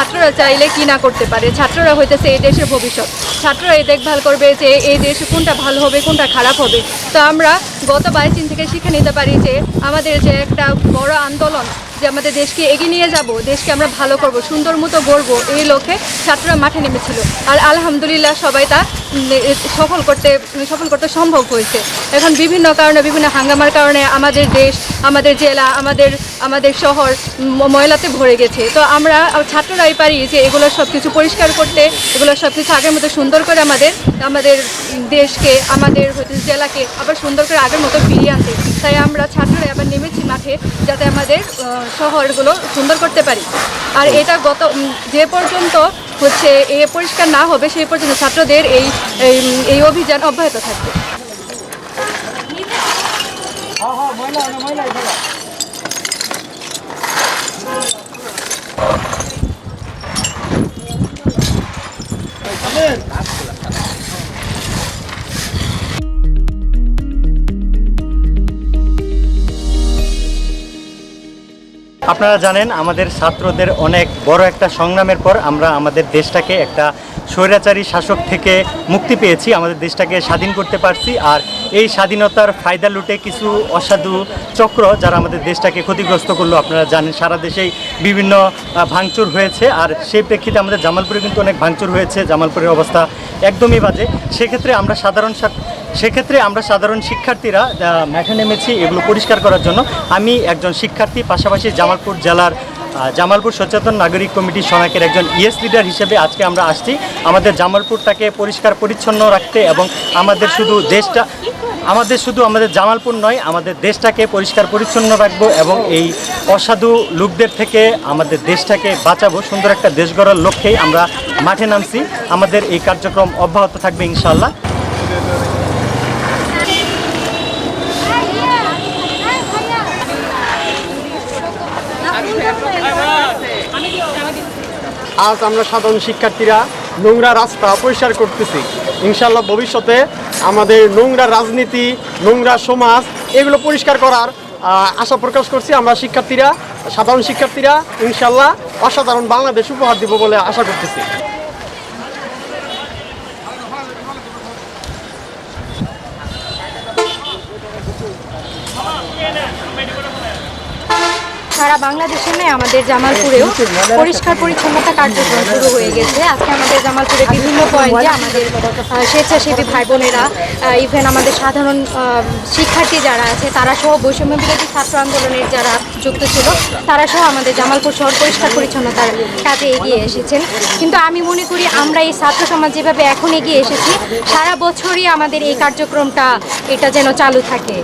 ছাত্ররা চাইলে কি না করতে পারে? ছাত্ররা হইতেছে এই দেশের ভবিষ্যৎ। ছাত্ররা এই দেখভাল করবে যে এই দেশ কোনটা ভালো হবে, কোনটা খারাপ হবে। তো আমরা গত বাইশ দিন থেকে শিখে নিতে পারি যে আমাদের যে একটা বড় আন্দোলন, যে আমাদের দেশকে এগিয়ে নিয়ে যাব, দেশকে আমরা ভালো করব, সুন্দর মতো গড়বো, এই লক্ষ্যে ছাত্ররা মাঠে নেমেছিল। আর আলহামদুলিল্লাহ সবাই তা সফল করতে সফল করতে সম্ভব হয়েছে। এখন বিভিন্ন কারণে বিভিন্ন হাঙ্গামার কারণে আমাদের দেশ আমাদের জেলা আমাদের আমাদের শহর ময়লাতে ভরে গেছে। তো আমরা ছাত্ররাই পারি যে এগুলো সব কিছু পরিষ্কার করতে এগুলো সব কিছু আগের মতো সুন্দর করে আমাদের আমাদের দেশকে আমাদের হচ্ছে জেলাকে আবার সুন্দর করে আগের মতো ফিরিয়ে আনতে। তাই আমরা ছাত্ররা আবার নেমেছি মাঠে যাতে আমাদের শহরগুলো সুন্দর করতে পারি। আর এটা গত যে পর্যন্ত হচ্ছে এ পরিষ্কার না হবে সেই পর্যন্ত ছাত্রদের এই এই- অভিযান অব্যাহত থাকবে। আপনারা জানেন, আমাদের ছাত্রদের অনেক বড় একটা সংগ্রামের পর আমরা আমাদের দেশটাকে একটা স্বৈরাচারী শাসক থেকে মুক্তি পেয়েছি, আমাদের দেশটাকে স্বাধীন করতে পারছি। আর এই স্বাধীনতার ফায়দা লুটে কিছু অসাধু চক্র যারা আমাদের দেশটাকে ক্ষতিগ্রস্ত করল, আপনারা জানেন, সারা দেশেই বিভিন্ন ভাঙচুর হয়েছে। আর সেই প্রেক্ষিতে আমাদের জামালপুরে কিন্তু অনেক ভাঙচুর হয়েছে, জামালপুরের অবস্থা একদমই বাজে। সেক্ষেত্রে আমরা সাধারণ সেক্ষেত্রে আমরা সাধারণ শিক্ষার্থীরা মাঠে নেমেছি এগুলো পরিষ্কার করার জন্য। আমি একজন শিক্ষার্থী, পাশাপাশি জামালপুর জেলার জামালপুর সচেতন নাগরিক কমিটি সনাকের একজন ইএস লিডার হিসেবে আজকে আমরা আসছি। আমাদের জামালপুরটাকে পরিষ্কার, পরিচ্ছন্ন রাখতে এবং আমাদের শুধু দেশটা, আমাদের শুধু আমাদের জামালপুর নয়, আমাদের দেশটাকে পরিষ্কার, পরিচ্ছন্ন রাখব এবং এই অসাধু লোকদের থেকে আমাদের দেশটাকে বাঁচাবো। সুন্দর একটা দেশ গড়ার লক্ষ্যেই আমরা মাঠে নামছি। আমাদের এই কার্যক্রম অব্যাহত থাকবে ইনশাল্লাহ আজ আমরা সাধারণ শিক্ষার্থীরা নোংরা রাস্তা পরিষ্কার করতেছি। ইনশাল্লাহ ভবিষ্যতে আমাদের নোংরা রাজনীতি, নোংরা সমাজ এগুলো পরিষ্কার করার আশা প্রকাশ করছি আমরা শিক্ষার্থীরা, সাধারণ শিক্ষার্থীরা ইনশাল্লাহ অসাধারণ বাংলাদেশ উপহার দিব বলে আশা করতেছি। সারা বাংলাদেশে নয়, আমাদের জামালপুরেও পরিষ্কার পরিচ্ছন্নতা কার্যক্রম শুরু হয়ে গেছে। আজকে আমাদের জামালপুরে বিভিন্ন পয়েন্টে আমাদের স্বেচ্ছাসেবী ভাই বোনেরা ইভেন আমাদের সাধারণ শিক্ষার্থী যারা আছে, তারা সহ বৈষম্য বিরোধী ছাত্র আন্দোলনের যারা যুক্ত ছিল, তারা সহ আমাদের জামালপুর শহর পরিষ্কার পরিচ্ছন্নতার কাজে এগিয়ে এসেছেন। কিন্তু আমি মনে করি আমরা এই ছাত্র সমাজ যেভাবে এখন এগিয়ে এসেছি, সারা বছরই আমাদের এই কার্যক্রমটা, এটা যেন চালু থাকে।